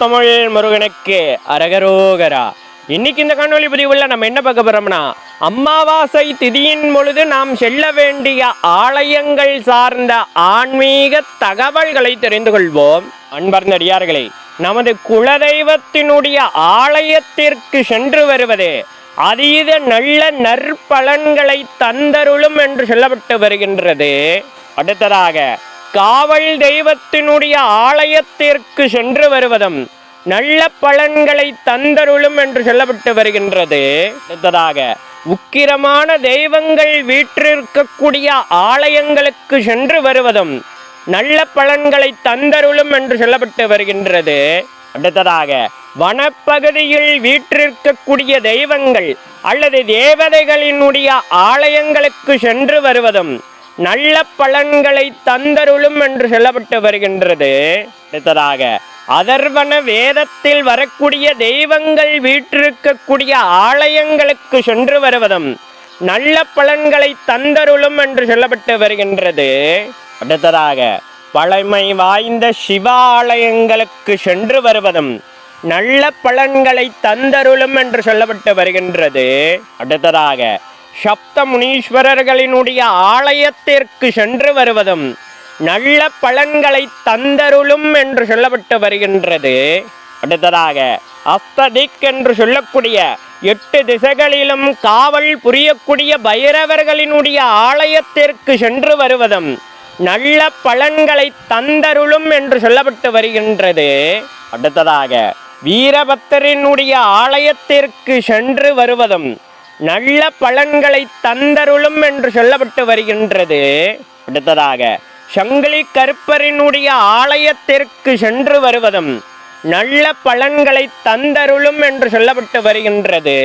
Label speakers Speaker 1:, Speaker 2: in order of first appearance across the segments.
Speaker 1: தமிழ் முருகனுக்கு அரகரோகரா. இன்னைக்கு இந்த கண்ணொலி பதிவுல நம்ம என்ன பார்க்க போறோம்னா அமாவாசை திதியின் பொழுது நாம் செல்ல வேண்டிய ஆலயங்கள் சார்ந்த ஆன்மீக தகவல்களை தெரிந்து கொள்வோம். அன்பர்ந்த அடியார்களே நமது குலதெய்வத்தினுடைய ஆலயத்திற்கு சென்று வருவது அதீத நல்ல நற்பலன்களை தந்தருளும் என்று சொல்லப்பட்டு வருகின்றது. அடுத்ததாக காவல் தெய்வத்தினுடைய ஆலயத்திற்கு சென்று வருவதும் நல்ல பலன்களை தந்தருளும் என்று சொல்லப்பட்டு வருகின்றது. அடுத்ததாக உக்கிரமான தெய்வங்கள் வீற்றிருக்கக்கூடிய ஆலயங்களுக்கு சென்று வருவதும் நல்ல பலன்களை தந்தருளும் என்று சொல்லப்பட்டு வருகின்றது. அடுத்ததாக வனப்பகுதியில் வீற்றிருக்கக்கூடிய தெய்வங்கள் அல்லது தேவதைகளினுடைய ஆலயங்களுக்கு சென்று வருவதும் நல்ல பலன்களை தந்தருளும் என்று சொல்லப்பட்டு வருகின்றது. அடுத்ததாக அதர்வன வேதத்தில் வரக்கூடிய தெய்வங்கள் வீற்றிருக்கக்கூடிய ஆலயங்களுக்கு சென்று வருவதும் நல்ல பலன்களை தந்தருளும் என்று சொல்லப்பட்டு வருகின்றது. அடுத்ததாக பழமை வாய்ந்த சிவாலயங்களுக்கு சென்று வருவதும் நல்ல பலன்களை தந்தருளும் என்று சொல்லப்பட்டு வருகின்றது. அடுத்ததாக சப்த முனீஸ்வரர்களினுடைய ஆலயத்திற்கு சென்று வருவதும் நல்ல பலன்களை தந்தருளும் என்று சொல்லப்பட்டு வருகின்றது. அடுத்ததாக அஸ்ததிக் என்று சொல்லக்கூடிய எட்டு திசைகளிலும் காவல் புரியக்கூடிய பைரவர்களினுடைய ஆலயத்திற்கு சென்று வருவதும் நல்ல பலன்களை தந்தருளும் என்று சொல்லப்பட்டு வருகின்றது. அடுத்ததாக வீரபத்தரினுடைய ஆலயத்திற்கு சென்று வருவதும் நல்ல பலன்களை தந்தருளும் என்று சொல்லப்பட்டு வருகின்றது. அடுத்ததாக சங்கிலி கருப்பரினுடைய ஆலயத்திற்கு சென்று வருவதும் நல்ல பலன்களை தந்தருளும் என்று சொல்லப்பட்டு வருகின்றது.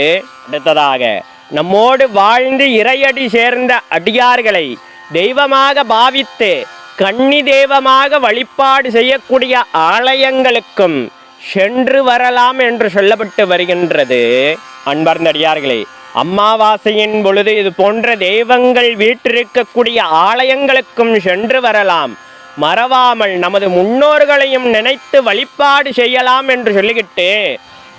Speaker 1: அடுத்ததாக நம்மோடு வாழ்ந்து இறையடி சேர்ந்த அடியார்களை தெய்வமாக பாவித்து கன்னி தெய்வமாக வழிபாடு செய்யக்கூடிய ஆலயங்களுக்கும் சென்று வரலாம் என்று சொல்லப்பட்டு வருகின்றது. அன்பார்ந்த அம்மாவாசையின் பொழுது இது போன்ற தெய்வங்கள் வீற்றிருக்கக்கூடிய ஆலயங்களுக்கும் சென்று வரலாம். மறவாமல் நமது முன்னோர்களையும் நினைத்து வழிபாடு செய்யலாம் என்று சொல்லிக்கிட்டு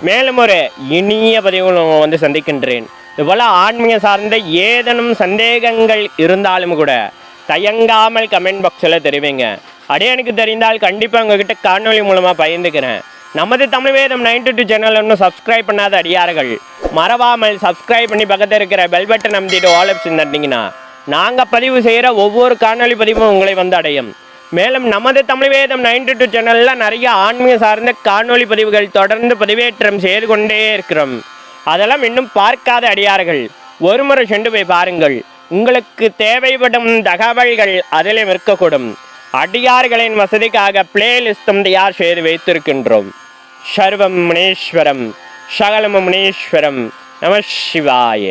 Speaker 1: மேலும் ஒரு இனிய பதிவு வந்து சந்திக்கின்றேன். இதுபோல ஆன்மீக சார்ந்த ஏதேனும் சந்தேகங்கள் இருந்தாலும் கூட தயங்காமல் கமெண்ட் பாக்ஸில் தெரிவிங்க. அடே எனக்கு தெரிந்தால் கண்டிப்பாக உங்ககிட்ட காணொலி மூலமாக பயந்துக்கிறேன். நமது Tamil Vedam ninety two channel இன்னும் சப்ஸ்கிரைப் பண்ணாத அடியார்கள். மறவாமல் சப்ஸ்கிரைப் பண்ணி பக்கத்தில் இருக்கிற பெல் பட்டன் நம்பிட்டு ஆல் ஆப்ஷன் தட்டிங்கன்னா நாங்கள் பதிவு செய்கிற ஒவ்வொரு காணொலி பதிவும் உங்களை வந்து அடையும். மேலும் நமது தமிழ் வேதம் நைன்டி டூ சேனலில் நிறைய ஆன்மீக சார்ந்த காணொலி பதிவுகள் தொடர்ந்து பதிவேற்றம் செய்து கொண்டே இருக்கிறோம். அதெல்லாம் இன்னும் பார்க்காத அடியார்கள். ஒரு முறை சென்று போய் பாருங்கள். உங்களுக்கு தேவைப்படும் தகவல்கள் அதிலும் இருக்கக்கூடும் அடியார்களின் வசதிக்காக பிளேலிஸ்டும் தயார் செய்து வைத்திருக்கின்றோம். സർവം മുണീശ്വരം സകലമുണീശ്വരം നമ ശിവായ.